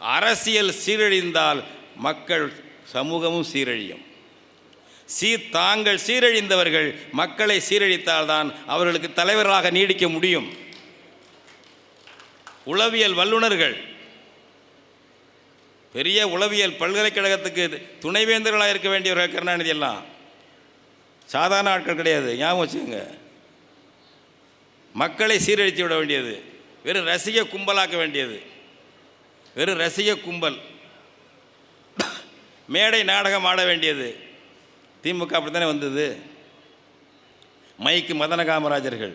அரசியல் சீரழிந்தால் மக்கள் சமூகமும் சீரழியும். சீ தாங்கள் சீரழிந்தவர்கள் மக்களை சீரழித்தால்தான் அவர்களுக்கு தலைவர்களாக நீடிக்க முடியும். உளவியல் வல்லுனர்கள் பெரிய உளவியல் பல்கலைக்கழகத்துக்கு துணைவேந்தர்களாக இருக்க வேண்டியவர்கள் கருணாநிதி எல்லாம். சாதாரண ஆட்கள் கிடையாது ஞாபகம் வச்சுக்கோங்க. மக்களை சீரழித்து விட வேண்டியது வெறும் ரசிக கும்பலாக்க வேண்டியது. வெறும் ரசிக கும்பல். மேடை நாடகம் ஆட வேண்டியது. திமுக அப்படித்தானே வந்தது? மைக்கு மதன காமராஜர்கள்.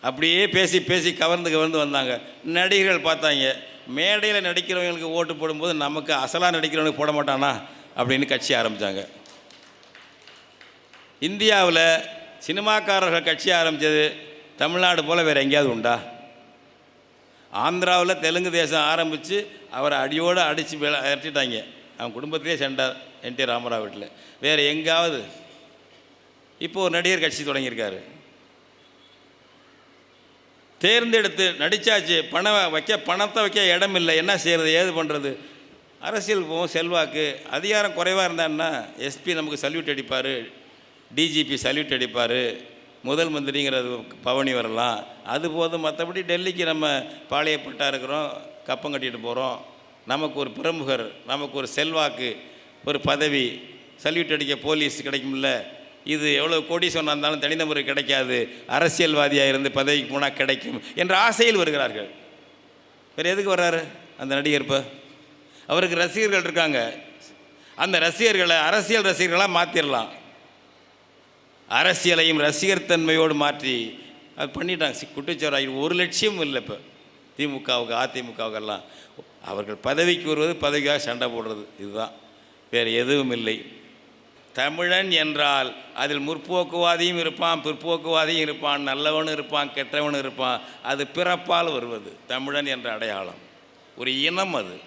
அப்படியே பேசி பேசி கவர்ந்து கவர்ந்து வந்தாங்க. நடிகர்கள் பார்த்தாங்க. மேடையில் நடிக்கிறவங்களுக்கு ஓட்டு போடும்போது நமக்கு அசலாக நடிக்கிறவங்களுக்கு போட மாட்டானா? அப்படின்னு கட்சி ஆரம்பித்தாங்க இந்தியாவில் சினிமாக்காரர்கள் கட்சி ஆரம்பித்தது தமிழ்நாடு போல் வேறு எங்கேயாவது உண்டா? ஆந்திராவில் தெலுங்கு தேசம் ஆரம்பித்து அவரை அடியோடு அடித்து விரட்டிட்டாங்க. அவன் குடும்பத்திலே சென்றார் என் டி ராமராவ் வீட்டில். வேறு எங்காவது. இப்போ ஒரு நடிகர் கட்சி தொடங்கியிருக்காரு. தேர்ந்தெடுத்து நடித்தாச்சு பணம் வைக்க பணத்தை வைக்க இடம் இல்லை. என்ன செய்கிறது ஏது பண்ணுறது அரசியல் போகும் செல்வாக்கு. அதிகாரம் குறைவாக இருந்தான்னா எஸ்பி நமக்கு சல்யூட் அடிப்பார். டிஜிபி சல்யூட் அடிப்பார். முதல் மந்திரிங்கிறது பவனி வரலாம். அது போதும். மற்றபடி டெல்லிக்கு நம்ம பாளையப்பட்டா இருக்கிறோம் கப்பம் கட்டிட்டு போகிறோம் நமக்கு ஒரு பிரமுகர் நமக்கு ஒரு செல்வாக்கு ஒரு பதவி சல்யூட் அடிக்க போலீஸ் கிடைக்கும்ல. இது எவ்வளோ கோடீஸ்வரனாக இருந்தாலும் தனிநபர் கிடைக்காது. அரசியல்வாதியாக இருந்து பதவிக்கு போனால் கிடைக்கும் என்ற ஆசையில் வருகிறார்கள். வேறு எதுக்கு வர்றாரு அந்த நடிகர் இப்போ அவருக்கு ரசிகர்கள் இருக்காங்க. அந்த ரசிகர்களை அரசியல் ரசிகர்களாக மாற்றிடலாம் அரசியலையும் ரசிகர் தன்மையோடு மாற்றி அது பண்ணிட்டாங்க. சி- குட்டிச்சோராகி ஒரு லட்சியம் இல்லை இப்போ. திமுகவுக்கு அதிமுகவுக்கெல்லாம். அவர்கள் பதவிக்கு வருவது பதவிக்காக சண்டை போடுறது இதுதான். வேறு எதுவும் இல்லை. தமிழன் என்றால் அதில் முற்போக்குவாதியும் இருப்பான் பிற்போக்குவாதியும் இருப்பான் நல்லவனும் இருப்பான் கெட்டவனும் இருப்பான். அது பிறப்பால் வருவது தமிழன் என்ற அடையாளம். ஒரு இனம் அது.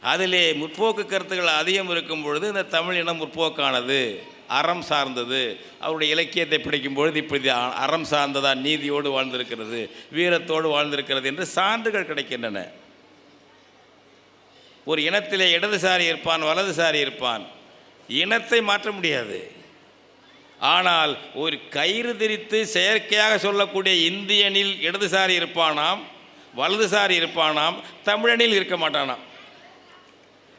அதிலே முற்போக்கு கருத்துக்கள் அதிகம் இருக்கும் பொழுது இந்த தமிழ் இனம் முற்போக்கானது. அறம் சார்ந்தது. அவருடைய இலக்கியத்தை பிடிக்கும் பொழுது இப்படி அறம் சார்ந்ததா நீதியோடு வாழ்ந்திருக்கிறது வீரத்தோடு வாழ்ந்திருக்கிறது என்று சான்றுகள் கிடைக்கின்றன. ஒரு இனத்திலே இடதுசாரி இருப்பான் வலதுசாரி இருப்பான். இனத்தை மாற்ற முடியாது. ஆனால் ஒரு கயிறு திரித்து செயற்கையாக சொல்லக்கூடிய இந்தியனில் இடதுசாரி இருப்பானாம் வலதுசாரி இருப்பானாம் தமிழனில் இருக்க மாட்டானாம்.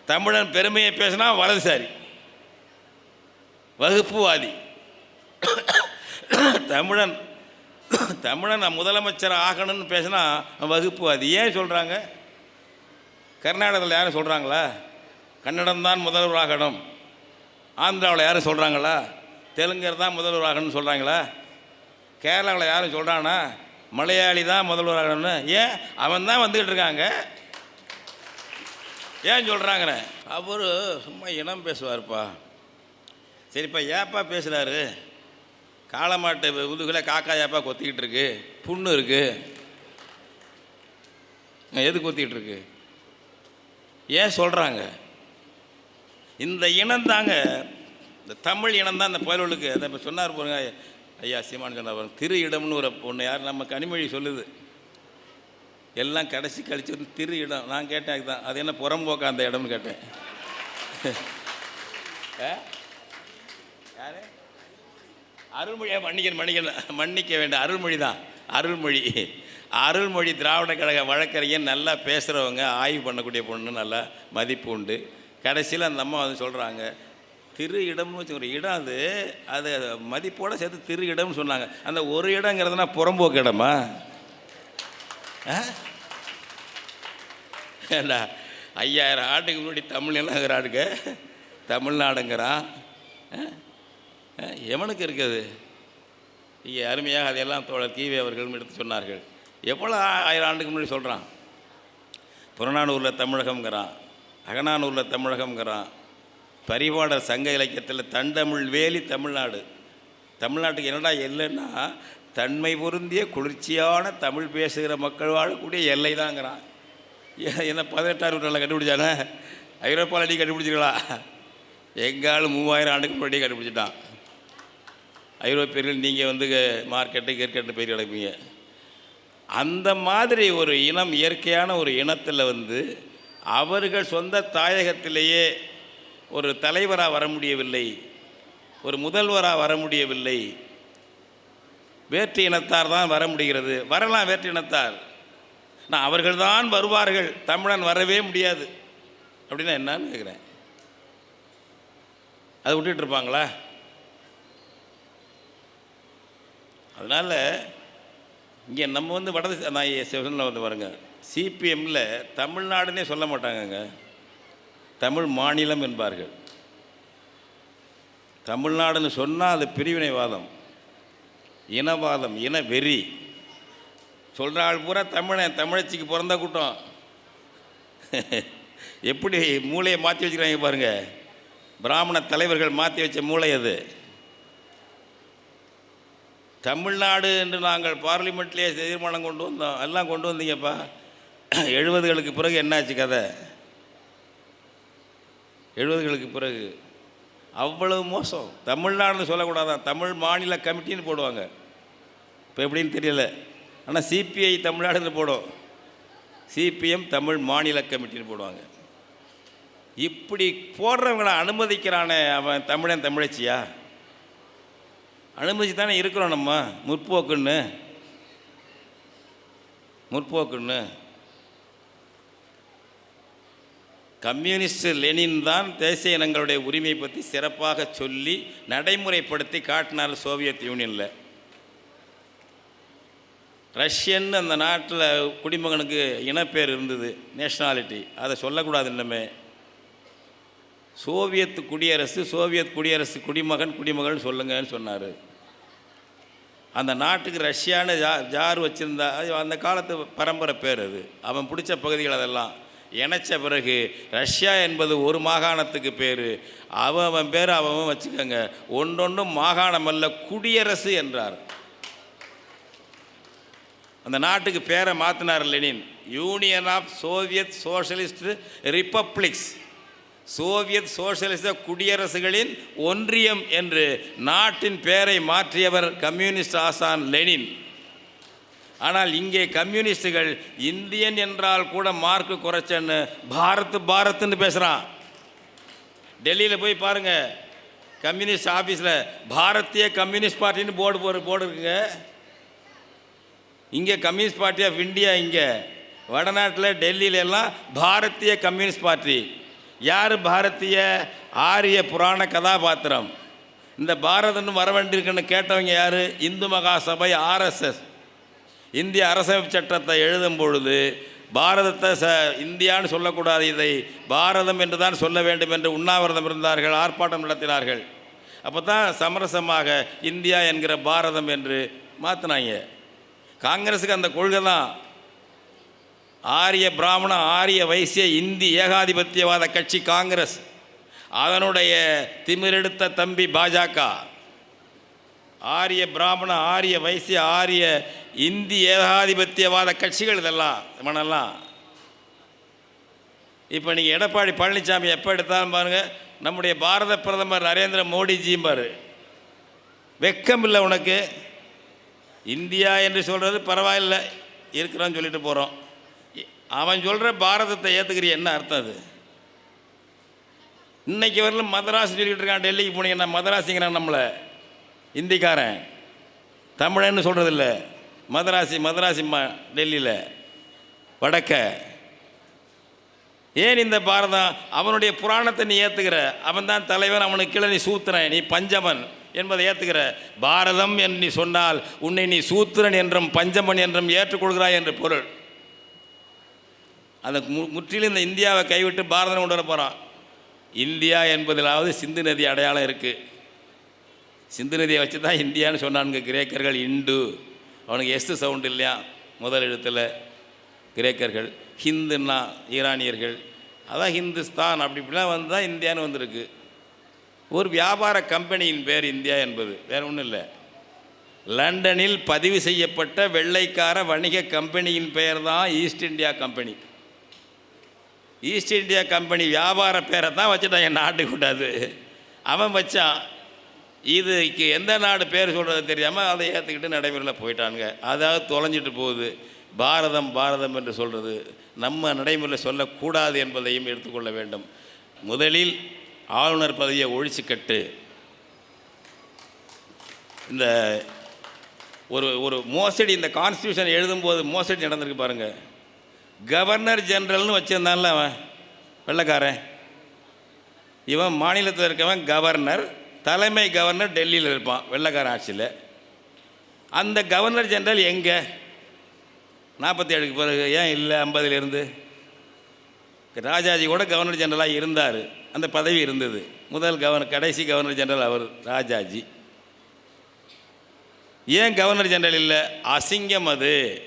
தமிழன் பெருமையை பேசினா வலதுசாரி. வகுப்புவாதி. தமிழன் தமிழன் நான் முதலமைச்சர் ஆகணும்னு பேசினா அவன் வகுப்புவாதி. ஏன் சொல்கிறாங்க கர்நாடகத்தில் யாரும் சொல்கிறாங்களா கன்னடம் தான் முதல்வர் ஆகணும். ஆந்திராவில் யாரும் சொல்கிறாங்களா தெலுங்கர் தான் முதல்வர் ஆகணும்னு சொல்கிறாங்களா கேரளாவில் யாரும் சொல்கிறானா மலையாளி தான் முதல்வர் ஆகணும்னு. ஏன்? அவன் தான் வந்துக்கிட்டு இருக்காங்க. ஏன் சொல்கிறாங்கண்ணே அவர் சும்மா இனம் பேசுவார்ப்பா. சரிப்பா ஏப்பா பேசுகிறாரு காளமாட்டு முதுகில் காக்கா ஏப்பா கொத்திக்கிட்டு இருக்கு? புண்ணு இருக்கு. எது கொத்திக்கிட்டு இருக்கு? ஏன் சொல்கிறாங்க இந்த இனம் தாங்க இந்த தமிழ் இனம் தான் இந்த பயலுக்கு அதை இப்போ சொன்னார் பாருங்க ஐயா சீமான் சொன்னார் பாருங்க திரு இடம்னு ஒரு பொண்ணு யார்? நம்ம கனிமொழி சொல்லுது. எல்லாம் கடைசி கழிச்சு திரு இடம். நான் கேட்டேன் அதுதான். அது என்ன புறம்போக்கா அந்த இடம்னு கேட்டேன். ஆ? யாரு? அருள்மொழியா மன்னிக்கணும் மன்னிக்கணும். மன்னிக்க வேண்டாம். அருள்மொழி தான் அருள்மொழி. அருள்மொழி திராவிட கழக வழக்கறிஞர் நல்லா பேசுகிறவங்க ஆய்வு பண்ணக்கூடிய பொண்ணு நல்லா மதிப்பு உண்டு. கடைசியில் அந்த அம்மா வந்து சொல்கிறாங்க திரு இடம்னு வச்சு ஒரு இடம் அது. அது மதிப்போடு சேர்த்து திரு இடம்னு சொன்னாங்க. அந்த ஒரு இடங்கிறதுனா புறம்போக்கு இடமா? ஆ? ஏண்டா ஐயாயிரம் ஆண்டுக்கு முன்னாடி தமிழ் என்னங்கிறாடுங்க தமிழ்நாடுங்கிறான். எவனுக்கு இருக்குது? இங்கே அருமையாக அதையெல்லாம் தோழர் கீவே அவர்களும் எடுத்து சொன்னார்கள். எவ்வளோ ஆயிரம் ஆண்டுக்கு முன்னாடி சொல்கிறான் புறநானூரில் தமிழகம்ங்கிறான் அகநானூரில் தமிழகம்ங்கிறான் பரிபாடல் சங்க இலக்கியத்தில் தண்டமிழ் வேலி தமிழ்நாடு. தமிழ்நாட்டுக்கு என்னடா எல்லைன்னா தன்மை பொருந்திய குளிர்ச்சியான தமிழ் பேசுகிற மக்கள் வாழக்கூடிய எல்லை தாங்கிறான் என்ன பதினெட்டாறு நூற்றாண்டில் கண்டுபிடிச்சானே? ஐரோப்பாவில் அடி கண்டுபிடிச்சிருக்கலாம் எங்காலும் மூவாயிரம் ஆண்டுக்கு முன்னாடியே கண்டுபிடிச்சிட்டான். ஐரோப்பியர்கள் நீங்கள் வந்து மார்க்கெட்டு கிரிக்கெட்டு போய் கிடப்பீங்க அந்த மாதிரி ஒரு இனம் இயற்கையான ஒரு இனத்தில் வந்து அவர்கள் சொந்த தாயகத்திலேயே ஒரு தலைவராக வர முடியவில்லை ஒரு முதல்வராக வர முடியவில்லை. வேற்று இனத்தார் தான் வர முடிகிறது. வரலாம் வேற்று இனத்தார். நான் அவர்கள்தான் வருவார்கள். தமிழன் வரவே முடியாது. அப்படின்னா என்னன்னு கேட்குறேன் அதை விட்டுட்டு இருப்பாங்களா? அதனால் இங்கே நம்ம வந்து வடது நான் செவனில் வந்து பாருங்க. சிபிஎம்மில் தமிழ்நாடுனே சொல்ல மாட்டாங்கங்க. தமிழ் மாநிலம் என்பார்கள். தமிழ்நாடுன்னு சொன்னால் அது பிரிவினைவாதம். இனவாதம் இன வெறி சொல்கிற ஆள் பூரா தமிழன் தமிழச்சிக்கு பிறந்த கூட்டம். எப்படி மூளையை மாற்றி வச்சுக்கிறாங்க பாருங்கள் பிராமண தலைவர்கள் மாற்றி வச்ச மூளை அது. தமிழ்நாடு என்று நாங்கள் பார்லிமெண்ட்லேயே தீர்மானம் கொண்டு வந்தோம். எல்லாம் கொண்டு வந்தீங்கப்பா. எழுபதுகளுக்கு பிறகு என்னாச்சு கதை? எழுபதுகளுக்கு பிறகு. அவ்வளவு மோசம். தமிழ்நாடுன்னு சொல்லக்கூடாதான் தமிழ் மாநில கமிட்டின்னு போடுவாங்க. இப்போ எப்படின்னு தெரியல. ஆனால் சிபிஐ தமிழ்நாடுன்னு போடும். சிபிஎம் தமிழ் மாநில கமிட்டின்னு போடுவாங்க. இப்படி போடுறவங்களை அனுமதிக்கிறானே அவன் தமிழன் தமிழச்சியா? அனுமதிச்சு தானே இருக்கிறோம் நம்ம. முற்போக்குன்னு. முற்போக்குன்னு. கம்யூனிஸ்ட் லெனின் தான் தேசிய இனங்களுடைய உரிமை பற்றி சிறப்பாக சொல்லி நடைமுறைப்படுத்தி காட்டினார் சோவியத் யூனியனில். ரஷ்யன் அந்த நாட்டில் குடிமகனுக்கு இனப்பேர் இருந்தது நேஷ்னாலிட்டி. அதை சொல்லக்கூடாது இன்னமே. சோவியத் குடியரசு சோவியத் குடியரசு குடிமகன் குடிமகன் சொல்லுங்கன்னு சொன்னார். அந்த நாட்டுக்கு ரஷ்யான்னு ஜா ஜார் வச்சுருந்தா அந்த காலத்து பரம்பரை பேர் அது. அவன் பிடிச்ச பகுதிகள் அதெல்லாம். இணைச்ச பிறகு ரஷ்யா என்பது ஒரு மாகாணத்துக்கு பேர். அவன் அவன் பேர் அவன் அவன் வச்சுக்கோங்க. ஒன்றொன்றும் மாகாணம் அல்ல குடியரசு என்றார். அந்த நாட்டுக்கு பேரை மாற்றினார் Lenin. Union of Soviet socialist republics Soviet சோசியலிச குடியரசுகளின் ஒன்றியம் என்று நாட்டின் பெயரை மாற்றியவர் கம்யூனிஸ்ட் ஆசான் லெனின். ஆனால் இங்கே கம்யூனிஸ்டுகள் இந்தியன் என்றால் கூட மார்க்கு குறைச்சன்னு பாரத் பாரத்னு பேசுகிறான் டெல்லியில் போய் பாருங்கள் கம்யூனிஸ்ட் ஆஃபீஸில் பாரதிய கம்யூனிஸ்ட் பார்ட்டின்னு போர்டு போடு போர்டு இருக்குங்க. இங்கே கம்யூனிஸ்ட் பார்ட்டி ஆஃப் இந்தியா இங்கே. வடநாட்டில் டெல்லியில எல்லாம் பாரதிய கம்யூனிஸ்ட் பார்ட்டி. யார் பாரதிய ஆரிய புராண கதாபாத்திரம்? இந்த பாரதன் வர வேண்டியிருக்குன்னு கேட்டவங்க யார்? இந்து மகாசபை ஆர்எஸ்எஸ் இந்திய அரசமைப்பு சட்டத்தை எழுதும் பொழுது பாரதத்தை ச இந்தியான்னு சொல்லக்கூடாது இதை பாரதம் என்று தான் சொல்ல வேண்டும் என்று உண்ணாவிரதம் இருந்தார்கள் ஆர்ப்பாட்டம் நடத்தினார்கள். அப்போ தான் சமரசமாக இந்தியா என்கிற பாரதம் என்று மாற்றினாங்க காங்கிரஸுக்கு அந்த கொள்கை தான். ஆரிய பிராமண ஆரிய வைசிய இந்தி ஏகாதிபத்தியவாத கட்சி காங்கிரஸ். அதனுடைய திமிரெடுத்த தம்பி பாஜக. ஆரிய பிராமண ஆரிய வைசிய ஆரிய இந்தி ஏகாதிபத்தியவாத கட்சிகள் இதெல்லாம் இவனெல்லாம் இப்போ நீங்கள் எடப்பாடி பழனிசாமி எப்போ எடுத்தாலும் பாருங்கள் நம்முடைய பாரத பிரதமர் நரேந்திர மோடிஜியும் பாரு. வெக்கம் இல்லை உனக்கு. இந்தியா என்று சொல்கிறது பரவாயில்லை இருக்கிறோன்னு சொல்லிட்டு போகிறோம் அவன் சொல்கிற பாரதத்தை ஏற்றுக்கிறிய என்ன அர்த்தம் அது? இன்னைக்கு வரலும் மதராஸ் சொல்லிக்கிட்டு இருக்கான் டெல்லிக்கு போனீங்கன்னா மதராசிங்கிறான் நம்மளை. இந்திக்காரன். தமிழன்னு சொல்கிறதில்ல மதராசி மதராசிம்மா டெல்லியில். வடக்க. ஏன் இந்த பாரதம்? அவனுடைய புராணத்தை நீ ஏற்றுக்கிற அவன் தான் தலைவன் அவனுக்கு கீழே நீ சூத்திரன் நீ பஞ்சமன் என்பதை ஏற்றுக்கிற பாரதம் என்று நீ சொன்னால் உன்னை நீ சூத்திரன் என்றும் பஞ்சமன் என்றும் ஏற்றுக்கொள்கிறாய் என்று பொருள். அந்த மு- முற்றிலும் இந்த இந்தியாவை கைவிட்டு பாரதம் கொண்டு வர போகிறான் இந்தியா என்பதிலாவது சிந்து நதி அடையாளம் இருக்குது சிந்து நதியை வச்சு தான் இந்தியான்னு சொன்னானுங்க கிரேக்கர்கள் இண்டு அவனுக்கு எஸ்து சவுண்டு இல்லையா? முதல் எழுத்தில் கிரேக்கர்கள் ஹிந்துன்னா ஈரானியர்கள். அதான் ஹிந்துஸ்தான் அப்படி இப்படிலாம் வந்து தான் இந்தியான்னு வந்திருக்கு. ஒரு வியாபார கம்பெனியின் பேர் இந்தியா என்பது வேறு ஒன்றும் இல்லை. லண்டனில் பதிவு செய்யப்பட்ட வெள்ளைக்கார வணிக கம்பெனியின் பெயர் தான் East India Company. East India Company வியாபார பேரை தான் வச்சுட்டான் என் நாட்டுக்கு கூடாது அவன் வச்சான். இதுக்கு எந்த நாடு பேர் சொல்கிறது தெரியாமல் அதை ஏற்றுக்கிட்டு நடைமுறையில் போயிட்டானுங்க. அதாவது தொலைஞ்சிட்டு போகுது. பாரதம் பாரதம் என்று சொல்கிறது நம்ம நடைமுறையில் சொல்லக்கூடாது என்பதையும் எடுத்துக்கொள்ள வேண்டும். முதலில் ஆளுநர் பதவியை ஒழிச்சு கட்டு. இந்த ஒரு ஒரு மோசடி இந்த கான்ஸ்டியூஷன் எழுதும்போது மோசடி நடந்திருக்கு பாருங்கள் கவர்னர் ஜெனரல்னு வச்சுருந்தான்ல அவன் வெள்ளைக்காரன். இவன் மாநிலத்தில் இருக்கவன் கவர்னர் தலைமை கவர்னர் டெல்லியில் இருப்பான் வெள்ளக்காரன் ஆட்சியில். அந்த கவர்னர் ஜெனரல் எங்கே? நாற்பத்தி ஏழுக்கு பிறகு ஏன் இல்லை ஐம்பதுலேருந்து ராஜாஜி கூட கவர்னர் ஜெனரலாக இருந்தார். அந்த பதவி இருந்தது. முதல் கவர்னர் கடைசி கவர்னர் ஜெனரல் அவர் ராஜாஜி. ஏன் கவர்னர் ஜெனரல் இல்லை? அசிங்கம் அது.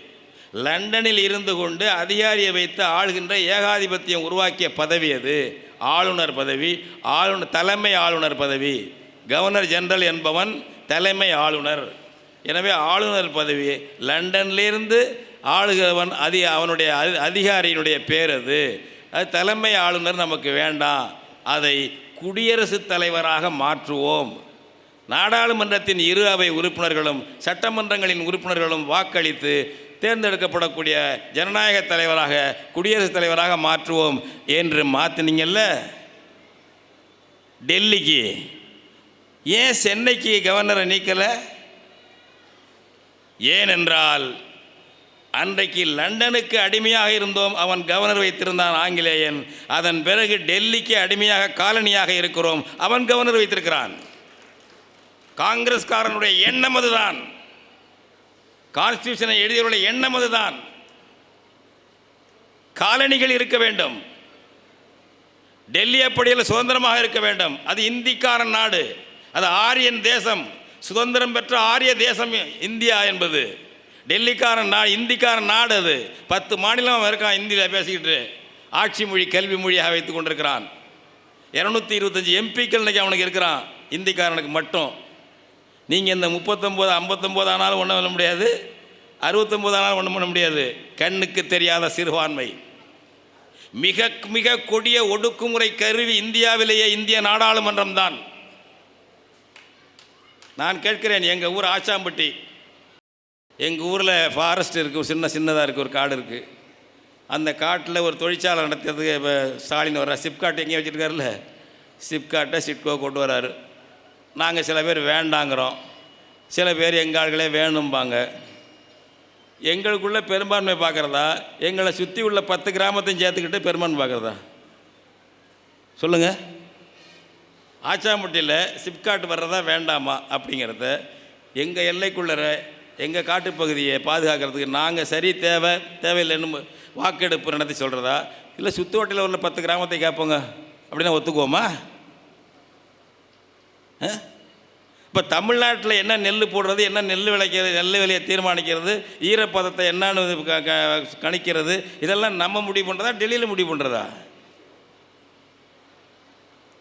லண்டனில் இருந்து கொண்டு அதிகாரியை வைத்து ஆளுகின்ற ஏகாதிபத்தியம் உருவாக்கிய பதவி அது. ஆளுநர் பதவி ஆளுநர் தலைமை ஆளுநர் பதவி. கவர்னர் ஜெனரல் என்பவன் தலைமை ஆளுநர். எனவே ஆளுநர் பதவி லண்டன்லேருந்து ஆளுகிறவன் அதி அவனுடைய அதி- அதிகாரியினுடைய பேர் அது. அது தலைமை ஆளுநர் நமக்கு வேண்டாம். அதை குடியரசுத் தலைவராக மாற்றுவோம். நாடாளுமன்றத்தின் இரு அவை உறுப்பினர்களும் சட்டமன்றங்களின் உறுப்பினர்களும் வாக்களித்து தேர்ந்தெடுக்கப்படக்கூடிய ஜனநாயக தலைவராக குடியரசுத் தலைவராக மாற்றுவோம் என்று மாற்றினீங்கல்ல டெல்லிக்கு. ஏன் சென்னைக்கு கவர்னரை நீக்கலை? ஏனென்றால் அன்றைக்கு லண்டனுக்கு அடிமையாக இருந்தோம். அவன் கவர்னர் வைத்திருந்தான் ஆங்கிலேயன். அதன் பிறகு டெல்லிக்கு அடிமையாக காலனியாக இருக்கிறோம். அவன் கவர்னர் வைத்திருக்கிறான். காங்கிரஸ்காரனுடைய எண்ணம் அதுதான். கான்ஸ்டியூஷனை எழுதியவருடைய எண்ணம் அதுதான். காலனிகள் இருக்க வேண்டும். டெல்லி அப்படியில் சுதந்திரமாக இருக்க வேண்டும். அது இந்திக்காரன் நாடு. அது ஆரியன் தேசம். சுதந்திரம் பெற்ற ஆரிய தேசம் இந்தியா என்பது. டெல்லிக்காரன் நா இந்திக்காரன் நாடு அது. பத்து மாநிலம் இருக்கான் இந்தியில் பேசிக்கிட்டு ஆட்சி மொழி கல்வி மொழியாக வைத்து கொண்டிருக்கிறான். இரநூத்தி இருபத்தஞ்சி எம்பிக்கள் இன்றைக்கி அவனுக்கு இருக்கிறான். இந்திக்காரனுக்கு மட்டும். நீங்கள் இந்த முப்பத்தொம்போது ஐம்பத்தொம்போது ஆனாலும் ஒன்றும் பண்ண முடியாது. அறுபத்தொம்போது ஆனாலும் ஒன்றும் பண்ண முடியாது. கண்ணுக்கு தெரியாத சிறுபான்மை. மிக மிக கொடிய ஒடுக்குமுறை கருவி இந்தியாவிலேயே இந்திய நாடாளுமன்றம் தான். நான் கேட்கிறேன் எங்கள் ஊர் ஆச்சாம்பட்டி. எங்கள் ஊரில் ஃபாரஸ்ட் இருக்குது சின்ன சின்னதாக இருக்குது ஒரு காடு இருக்குது அந்த காட்டில் ஒரு தொழிற்சாலை நடத்துறதுக்கு இப்போ ஸ்டாலின் வர்றார். சிப்காட் எங்கேயும் வச்சுருக்காருல்ல. சிப்காட்டை சிட்கோ கொண்டு வராரு நாங்கள் சில பேர் வேண்டாங்கிறோம். சில பேர் எங்கள் ஆள்களே வேணும்பாங்க. எங்களுக்குள்ளே பெரும்பான்மை பார்க்குறதா எங்களை சுற்றி உள்ள பத்து கிராமத்தையும் சேர்த்துக்கிட்டு பெரும்பான்மை பார்க்குறதா சொல்லுங்கள் ஆச்சாமுட்டியில் சிப்காட் வர்றதா வேண்டாமா அப்படிங்கிறத எங்கள் எல்லைக்குள்ளற எங்கள் காட்டுப்பகுதியை பாதுகாக்கிறதுக்கு நாங்கள் சரி தேவை தேவையில்லைன்னு வாக்கெடுப்பு நடத்தி சொல்கிறதா இல்லை சுற்று உள்ள பத்து கிராமத்தை கேட்போங்க. அப்படின்னா ஒத்துக்குவோமா? இப்போ தமிழ்நாட்டில் என்ன நெல் போடுறது என்ன நெல் விளைக்கிறது நெல் விலையை தீர்மானிக்கிறது ஈரப்பதத்தை என்னன்னு க- கணிக்கிறது இதெல்லாம் நம்ம முடிவு பண்ணுறதா டெல்லியில் முடிவு பண்ணுறதா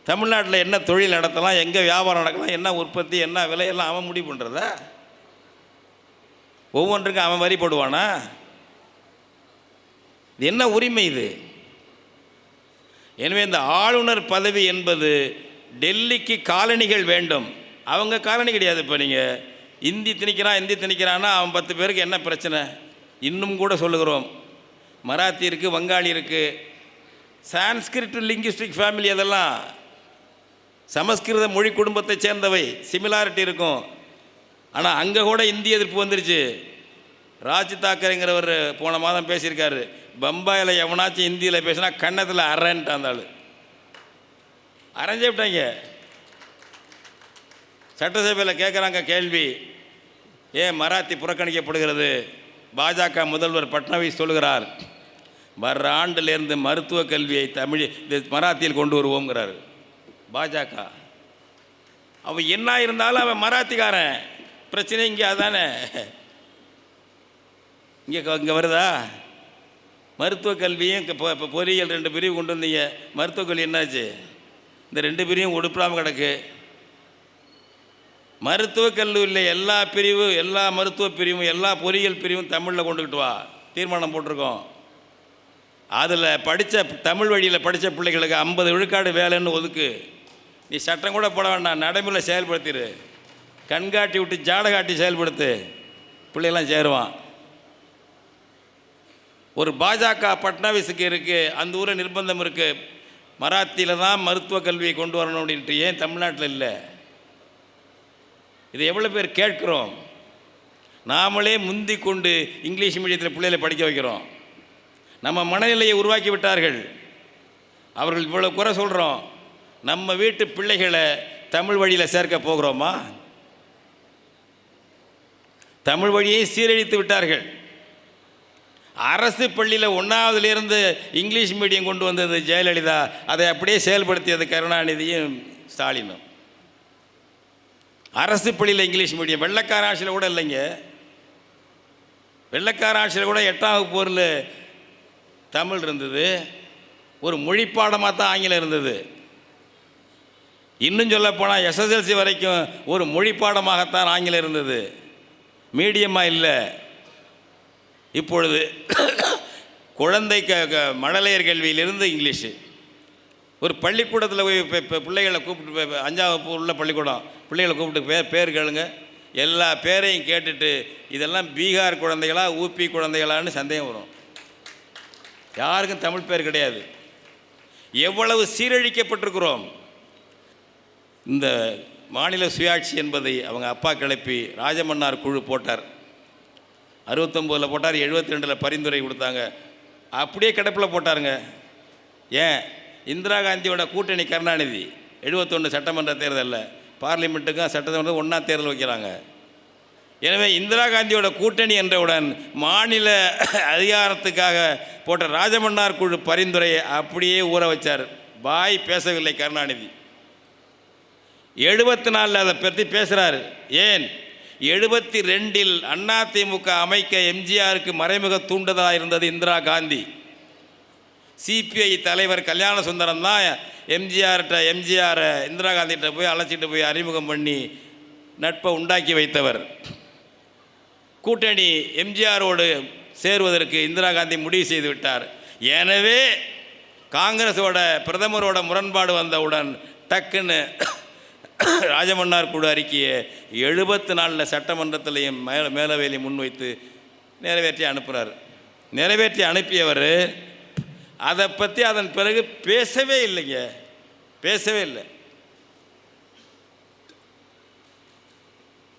தமிழ்நாட்டில் என்ன தொழில் நடத்தலாம் எங்கே வியாபாரம் நடக்கலாம் என்ன உற்பத்தி என்ன விலையெல்லாம் அவன் முடிவு பண்ணுறதா ஒவ்வொன்றுக்கும் அவன் வரி போடுவானா? இது என்ன உரிமை இது? எனவே இந்த ஆளுநர் பதவி என்பது டெல்லிக்கு காலனிகள் வேண்டும். அவங்க காலனி கிடையாது இப்போ நீங்கள் இந்தி திணிக்கிறான் இந்தி திணிக்கிறான்னா அவன் பத்து பேருக்கு என்ன பிரச்சனை? இன்னும் கூட சொல்லுகிறோம். மராத்தி இருக்குது வங்காளி இருக்குது சான்ஸ்கிரிட் லிங்குஸ்டிக் ஃபேமிலி அதெல்லாம். சமஸ்கிருத மொழி குடும்பத்தை சேர்ந்தவை. சிமிலாரிட்டி இருக்கும். ஆனால் அங்கே கூட இந்திய எதிர்ப்பு வந்துருச்சு. ராஜ் தாக்கரேங்கிறவர் போன மாதம் பேசியிருக்காரு. பம்பாயில் எவனாச்சும் இந்தியில் பேசினா கன்னத்தில் அறன்ட்டு அந்த ஆள். அரைஞ்சே விட்டாங்க. சட்டசபையில் கேட்குறாங்க கேள்வி ஏன் மராத்தி புறக்கணிக்கப்படுகிறது? பாஜக முதல்வர் பட்னாவிஸ் சொல்கிறார் வர்ற ஆண்டிலிருந்து மருத்துவ கல்வியை தமிழ் இது மராத்தியில் கொண்டு வருவோங்கிறார் பாஜக. அவன் என்ன இருந்தாலும் அவன் மராத்திக்காரன். பிரச்சனை இங்கே அதானே. இங்கே இங்கே வருதா? மருத்துவ கல்வியும் இப்போ இப்போ பொறியியல் ரெண்டு பிரிவு கொண்டு வந்தீங்க. மருத்துவக் கல்வி என்னாச்சு? இந்த ரெண்டு பிரிவும் உடுப்படாமல் கிடக்கு. மருத்துவ கல்லூரியில் எல்லா பிரிவு எல்லா மருத்துவ பிரிவும் எல்லா பொறியியல் பிரிவும் தமிழில் கொண்டுக்கிட்டு வா. தீர்மானம் போட்டிருக்கோம். அதில் படித்த தமிழ் வழியில் படித்த பிள்ளைகளுக்கு ஐம்பது விழுக்காடு வேலைன்னு ஒதுக்கு. நீ சட்டம் கூட போட வேண்டாம் நடைமுறையில் செயல்படுத்திடு கண்காட்டி விட்டு ஜாடை காட்டி செயல்படுத்து. பிள்ளைகளாம் சேருவான். ஒரு பாஜக பட்னாவிஸுக்கு இருக்குது அந்த ஊரில் நிர்பந்தம் இருக்குது மராத்தியில் தான் மருத்துவ கல்வியை கொண்டு வரணும் அப்படின்ட்டு ஏன் தமிழ்நாட்டில் இல்லை? இதை எவ்வளோ பேர் கேட்குறோம்? நாமளே முந்தி கொண்டு இங்கிலீஷ் மீடியத்தில் பிள்ளைகளை படிக்க வைக்கிறோம். நம்ம மனநிலையை உருவாக்கி விட்டார்கள். அவர்கள் இவ்வளோ குறை சொல்கிறோம் நம்ம வீட்டு பிள்ளைகளை தமிழ் வழியில் சேர்க்க போகிறோமா? தமிழ் வழியை சீரழித்து விட்டார்கள். அரசு பள்ளியில் ஒன்றாவதுலேருந்து இங்கிலீஷ் மீடியம் கொண்டு வந்தது ஜெயலலிதா. அதை அப்படியே செயல்படுத்தியது கருணாநிதியும் ஸ்டாலினும். அரசு பள்ளியில் இங்கிலீஷ் மீடியம். வெள்ளக்கார ஆட்சியில் கூட இல்லைங்க. வெள்ளக்கார ஆட்சியில் கூட எட்டாம் வகுப்பு தமிழ் இருந்தது. ஒரு மொழிப்பாடமாக தான் ஆங்கிலம் இருந்தது. இன்னும் சொல்லப்போனால் எஸ்எஸ்எல்சி வரைக்கும் ஒரு மொழிப்பாடமாகத்தான் ஆங்கிலம் இருந்தது. மீடியமாக இல்லை. இப்பொழுது குழந்தை க க- மழலையர் கல்வியிலிருந்து இங்கிலீஷு. ஒரு பள்ளிக்கூடத்தில் போய் இப்போ இப்போ பிள்ளைகளை கூப்பிட்டு அஞ்சாவது அஞ்சாம் வகுப்பு உள்ள பள்ளிக்கூடம். பிள்ளைகளை கூப்பிட்டு பேர் பேர் கேளுங்க. எல்லா பேரையும் கேட்டுட்டு இதெல்லாம் பீகார் குழந்தைகளா ஊபி குழந்தைகளான்னு சந்தேகம் வரும். யாருக்கும் தமிழ் பேர் கிடையாது. எவ்வளவு சீரழிக்கப்பட்டிருக்கிறோம். இந்த மாநில சுயாட்சி என்பதை அவங்க அப்பா கிளப்பி ராஜமன்னார் குழு போட்டார். அறுபத்தொம்போதில் போட்டார் எழுபத்தி ரெண்டில் பரிந்துரை கொடுத்தாங்க. அப்படியே கிடப்பில் போட்டாருங்க. ஏன்? இந்திரா காந்தியோட கூட்டணி கருணாநிதி. எழுபத்தொன்று சட்டமன்ற தேர்தலில். பார்லிமெண்ட்டுக்கும் சட்டமன்றம் ஒன்றா தேர்தல் வைக்கிறாங்க. எனவே இந்திரா காந்தியோட கூட்டணி என்றவுடன் மாநில அதிகாரத்துக்காக போட்ட ராஜமன்னார் குழு பரிந்துரையை அப்படியே ஊற வச்சார். பாய் பேசவில்லை கருணாநிதி. எழுபத்தி நாலில் அதை பற்றி பேசுகிறாரு ஏன்? எழுபத்தி ரெண்டில் அதிமுக அமைக்க எம்ஜிஆருக்கு மறைமுக தூண்டுதலாக இருந்தது இந்திரா காந்தி. சிபிஐ தலைவர் கல்யாண சுந்தரம் தான் எம்ஜிஆர்கிட்ட எம்ஜிஆரை இந்திரா காந்திகிட்ட போய் அழைச்சிட்டு போய் அறிமுகம் பண்ணி நட்பை உண்டாக்கி வைத்தவர். கூட்டணி எம்ஜிஆரோடு சேருவதற்கு இந்திரா காந்தி முடிவு செய்து விட்டார். எனவே காங்கிரஸோட பிரதமரோட முரண்பாடு வந்தவுடன் டக்குன்னு ராஜமன்னார் குழு அறிக்கையை எழுபத்து நாலில் சட்டமன்றத்திலையும் மேல மேலவேலி முன்வைத்து நிறைவேற்றி அனுப்புகிறார் நிறைவேற்றி அனுப்பியவர் அதை பற்றி அதன் பிறகு பேசவே இல்லைங்க. பேசவே இல்லை.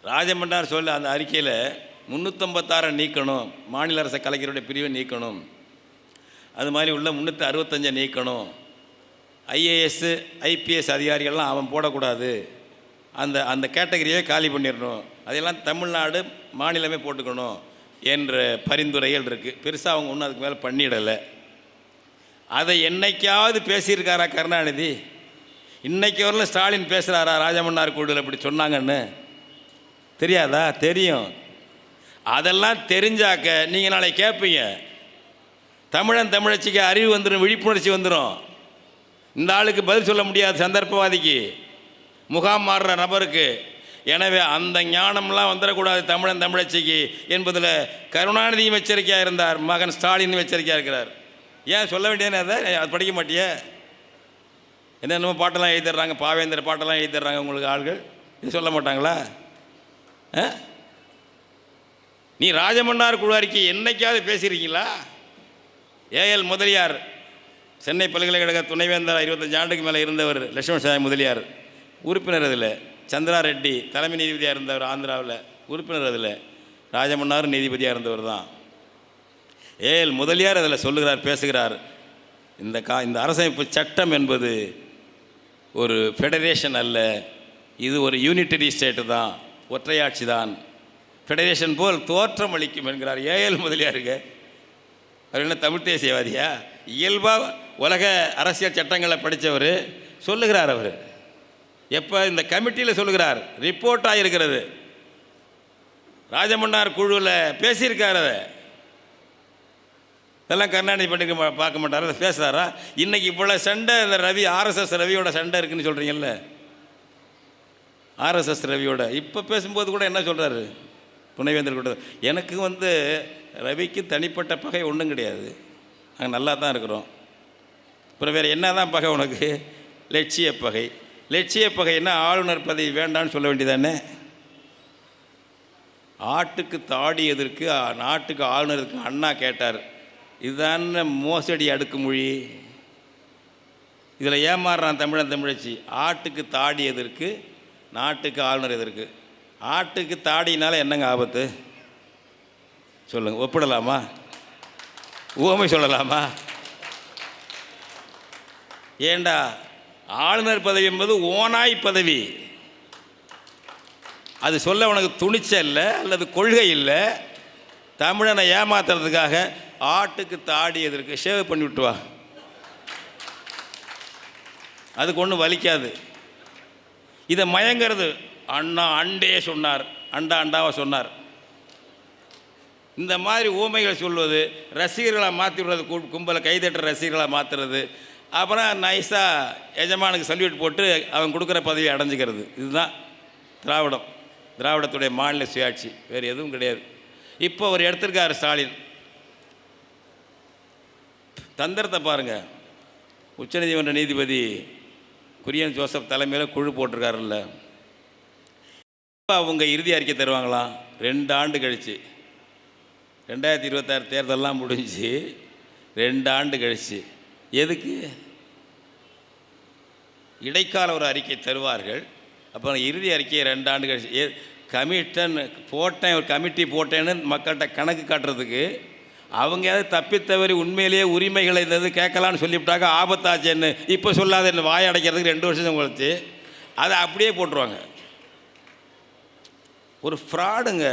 ராஜமன்னார் சொல்ல அந்த அறிக்கையில் முந்நூற்றம்பத்தாறை நீக்கணும் மாநில அரசு கலைஞருடைய பிரிவை நீக்கணும். அது மாதிரி உள்ள முந்நூற்றி அறுபத்தஞ்சை நீக்கணும். ஐஏஎஸ் ஐபிஎஸ் அதிகாரிகள்லாம் அவன் போடக்கூடாது. அந்த அந்த கேட்டகரியே காலி பண்ணிடணும். அதையெல்லாம் தமிழ்நாடு மாநிலமே போட்டுக்கணும் என்ற பரிந்துரைகள் இருக்குது பெருசாக அவங்க ஒன்றும் அதுக்கு மேலே பண்ணிடலை. அதை என்னைக்காவது பேசியிருக்காரா கருணாநிதி? இன்னைக்கு வரல ஸ்டாலின் பேசுகிறாரா ராஜமன்னார் கூடுதல் இப்படி சொன்னாங்கன்னு? தெரியாதா? தெரியும். அதெல்லாம் தெரிஞ்சாக்க நீங்கள் நாளை கேட்பீங்க தமிழன் தமிழச்சிக்கு அறிவு வந்துடும் விழிப்புணர்ச்சி வந்துடும் இந்த ஆளுக்கு பதில் சொல்ல முடியாது சந்தர்ப்பவாதிக்கு. முகாம் மாறுற நபருக்கு. எனவே அந்த ஞானம்லாம் வந்துடக்கூடாது தமிழன் தமிழச்சிக்கு என்பதில் கருணாநிதியும் எச்சரிக்கையாக இருந்தார் மகன் ஸ்டாலினும் எச்சரிக்கையாக இருக்கிறார். ஏன் சொல்ல வேண்டியது அதை அது படிக்க மாட்டியே? என்னென்னமோ பாட்டெல்லாம் எழுதிடுறாங்க பாவேந்தர் பாட்டெல்லாம் எழுதிடுறாங்க உங்களுக்கு ஆள்கள். இது சொல்ல மாட்டாங்களா? ஆ? நீ ராஜமன்னார் குழு அறிக்கை என்னைக்காவது பேசியிருக்கீங்களா? ஏஎல் முதலியார் சென்னை பல்கலைக்கழக துணைவேந்தர் இருபத்தஞ்சு ஆண்டுக்கு மேலே இருந்தவர் லட்சுமண முதலியார். உறுப்பினர் அதில் சந்திரா ரெட்டி தலைமை நீதிபதியாக இருந்தவர் ஆந்திராவில். உறுப்பினர் அதில் ராஜமன்னார் நீதிபதியாக இருந்தவர் தான். ஏஎல் முதலியார் அதில் சொல்லுகிறார் பேசுகிறார். இந்த கா இந்த அரசமைப்பு சட்டம் என்பது ஒரு ஃபெடரேஷன் அல்ல. இது ஒரு யூனிட்டரி ஸ்டேட்டு தான். ஒற்றையாட்சி தான். ஃபெடரேஷன் போல் தோற்றம் அளிக்கும் என்கிறார் ஏஎல் முதலியாருங்க. அவர் என்ன தமிழ் தேசியவாதியா? இயல்பாக உலக அரசியல் சட்டங்களை படித்தவர் சொல்லுகிறார் அவர். எப்போ இந்த கமிட்டியில் சொல்லுகிறார் ரிப்போர்ட் ஆகிருக்கிறது ராஜமன்னார் குழுவில் பேசியிருக்கார் அதை. இதெல்லாம் கருணாநிதி பண்ணிக்க பார்க்க மாட்டார் அதை பேசுகிறாரா இன்றைக்கி இவ்வளோ சண்டை இந்த ரவி ஆர்எஸ்எஸ் ரவியோட சண்டை இருக்குன்னு சொல்கிறீங்கல்ல ஆர்எஸ்எஸ் ரவியோட. இப்போ பேசும்போது கூட என்ன சொல்கிறாரு துணைவேந்தர் கூட எனக்கு வந்து ரவிக்கு தனிப்பட்ட பகை ஒன்றும் கிடையாது. நாங்கள் நல்லா தான் இருக்கிறோம். அப்புறம் வேறு என்ன தான் பகை உனக்கு? லட்சிய பகை. லட்சிய பகைன்னா ஆளுநர் பதவி வேண்டான்னு சொல்ல வேண்டியதானே? ஆட்டுக்கு தாடி எதிர்க்கு நாட்டுக்கு ஆளுநருக்கு அண்ணா கேட்டார். இதுதான் மோசடி அடுக்குமொழி. இதில் ஏமாறுறான் தமிழன் தமிழச்சி. ஆட்டுக்கு தாடி எதிர்க்கு நாட்டுக்கு ஆளுநர் எதற்கு ஆட்டுக்கு தாடினால என்னங்க ஆபத்து? சொல்லுங்கள் ஒப்பிடலாமா? உவமை சொல்லலாமா? ஏண்டா ஆளுநர் பதவி என்பது ஓனாய் பதவி. அது சொல்ல உனக்கு துணிச்சல் இல்லை அல்லது கொள்கை இல்லை. தமிழனை ஏமாத்துறதுக்காக ஆட்டுக்கு தாடி எதற்கு ஷேவ் பண்ணி விட்டுவா அதுக்கு ஒன்றும் வலிக்காது. இதை மயங்கிறது அண்ணா அண்டே சொன்னார். அண்டா அண்டாவை சொன்னார். இந்த மாதிரி ஊமைகள் சொல்வது ரசிகர்களை மாற்றி விடுறது கு- கும்பலை கைதட்டுற ரசிகர்களை மாற்றுறது அப்புறம் நைஸாக எஜமானுக்கு சல்யூட் போட்டு அவன் கொடுக்குற பதவியை அடைஞ்சிக்கிறது. இதுதான் திராவிடம். திராவிடத்துடைய மாநில சுயாட்சி. வேறு எதுவும் கிடையாது. இப்போ ஒரு எடுத்திருக்கார் ஸ்டாலின். தந்திரத்தை பாருங்கள் உச்சநீதிமன்ற நீதிபதி குரியன் ஜோசப் தலைமையில் குழு போட்டிருக்காருல்ல. அவங்க இறுதி அறிக்கை தருவாங்களாம். ரெண்டு ஆண்டு கழிச்சு. ரெண்டாயிரத்தி இருபத்தாறு தேர்தலெலாம் முடிஞ்சு ரெண்டு ஆண்டு கழிச்சு. எதுக்கு? இடைக்கால ஒரு அறிக்கை தருவார்கள். அப்போ இறுதி அறிக்கையை ரெண்டு ஆண்டு கழிச்சு. ஏ போட்டேன் ஒரு கமிட்டி போட்டேன்னு மக்கள்கிட்ட கணக்கு காட்டுறதுக்கு அவங்க ஏதாவது தப்பித்தவறி உண்மையிலேயே உரிமைகளை இருந்தது கேட்கலான்னு சொல்லிவிட்டாக்க ஆபத்தாச்சேன்னு இப்போ சொல்லாத என்ன? வாய் அடைக்கிறதுக்கு ரெண்டு வருஷம் கழிச்சு அதை அப்படியே போட்டுருவாங்க. ஒரு ஃப்ராடுங்க